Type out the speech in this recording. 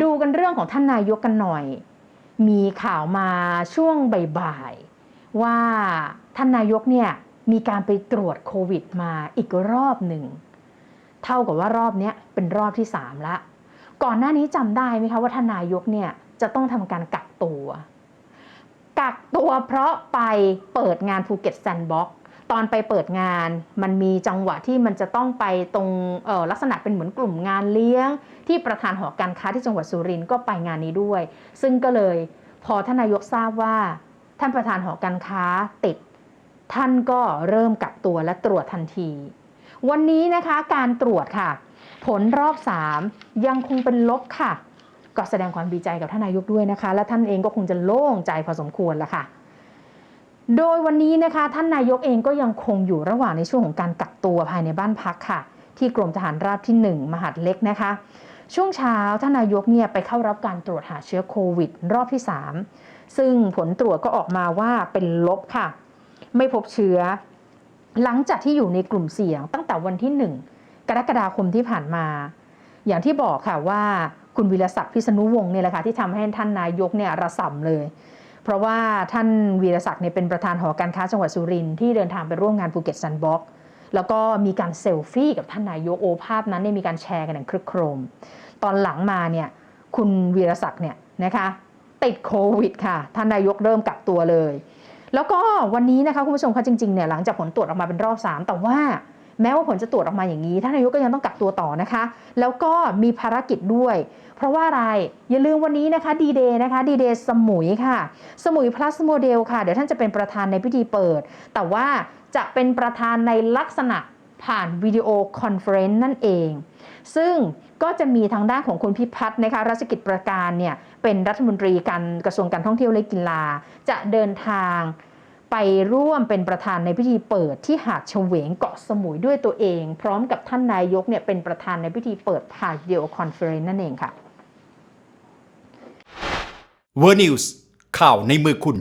ดูกันเรื่องของท่านนายกกันหน่อย มีข่าวมาช่วงบ่ายๆว่าท่านนายกเนี่ยมีการไปตรวจโควิดมาอีกรอบหนึ่ง เท่ากับว่ารอบนี้เป็นรอบที่3ละ ก่อนหน้านี้จำได้ไหมคะว่าท่านนายกเนี่ยจะต้องทำการกักตัว กักตัวเพราะไปเปิดงานภูเก็ตแซนด์บ็อก ตอนไปเปิดงาน มันมีจังหวะที่มันจะต้องไปตรงออลักษณะเป็นเหมือนกลุ่มงานเลี้ยง ที่ประธานหอการค้าที่จังหวัดสุรินทร์ก็ไปงานนี้ด้วย ซึ่งก็เลยพอท่านนายกทราบว่าท่านประธานหอการค้าติด ท่านก็เริ่มกักตัวและตรวจทันที วันนี้นะคะการตรวจค่ะ ผลรอบ 3 ยังคงเป็นลบค่ะ ก็แสดงความดีใจกับท่านนายกด้วยนะคะ และท่านเองก็คงจะโล่งใจพอสมควรละค่ะ โดยวันนี้นะคะท่านนายกเองก็ยังคงอยู่ระหว่างในช่วงของการกักตัวภายในบ้านพักค่ะ ที่กรมทหารราบที่ 1 มหาดเล็กนะคะ ช่วงเช้าท่านนายกเนี่ยไปเข้ารับการตรวจหาเชื้อโควิด รอบที่ 3 ซึ่งผลตรวจก็ออกมาว่าเป็นลบค่ะ ไม่พบเชื้อ หลังจากที่อยู่ในกลุ่มเสี่ยงตั้งแต่วันที่ 1 กรกฎาคมที่ผ่านมา อย่างที่บอกค่ะว่าคุณวิรศักดิ์พิษณุวงศ์เนี่ยแหละค่ะที่ทำให้ท่านนายกเนี่ยระส่ำเลย เพราะว่าท่านวีรศักดิ์เนี่ยเป็นประธานหอการค้าจังหวัดสุรินทร์ที่เดินทางไปร่วมงานภูเก็ตซันบ็อกแล้วก็มีการเซลฟี่กับท่านนายกโอภาพนั้นเนี่ยมีการแชร์กันอย่างครึกโครม ตอนหลังมาเนี่ยคุณวีรศักดิ์เนี่ยนะคะติดโควิดค่ะ ท่านนายกเริ่มกักตัวเลย แล้วก็วันนี้นะคะคุณผู้ชมคะจริงๆเนี่ยหลังจากผลตรวจออกมาเป็นรอบ 3 แต่ว่า แม้ว่าผลจะตรวจออกมาอย่างนี้ท่านนายกก็ยังต้องกักตัวต่อนะคะ แล้วก็มีภารกิจด้วย เพราะว่าอะไรอย่าลืมวันนี้นะคะดีเดย์นะคะดีเดย์สมุยค่ะ สมุย plus โมเดลค่ะ เดี๋ยวท่านจะเป็นประธานในพิธีเปิด แต่ว่าจะเป็นประธานในลักษณะผ่านวิดีโอคอนเฟรนซ์นั่นเอง ซึ่งก็จะมีทางด้านของคุณพิพัฒน์นะคะรัชกิจประการเนี่ยเป็นรัฐมนตรีการกระทรวงการท่องเที่ยวและกีฬาจะเดินทาง ไปร่วมเป็นประธานในพิธีเปิดที่หาดเฉวงเกาะสมุยด้วยตัวเอง พร้อมกับท่านนายกเนี่ยเป็นประธานในพิธีเปิดผ่านวิดีโอคอนเฟอเรนซ์นั่นเองค่ะเวอร์นิวส์ข่าวในมือคุณ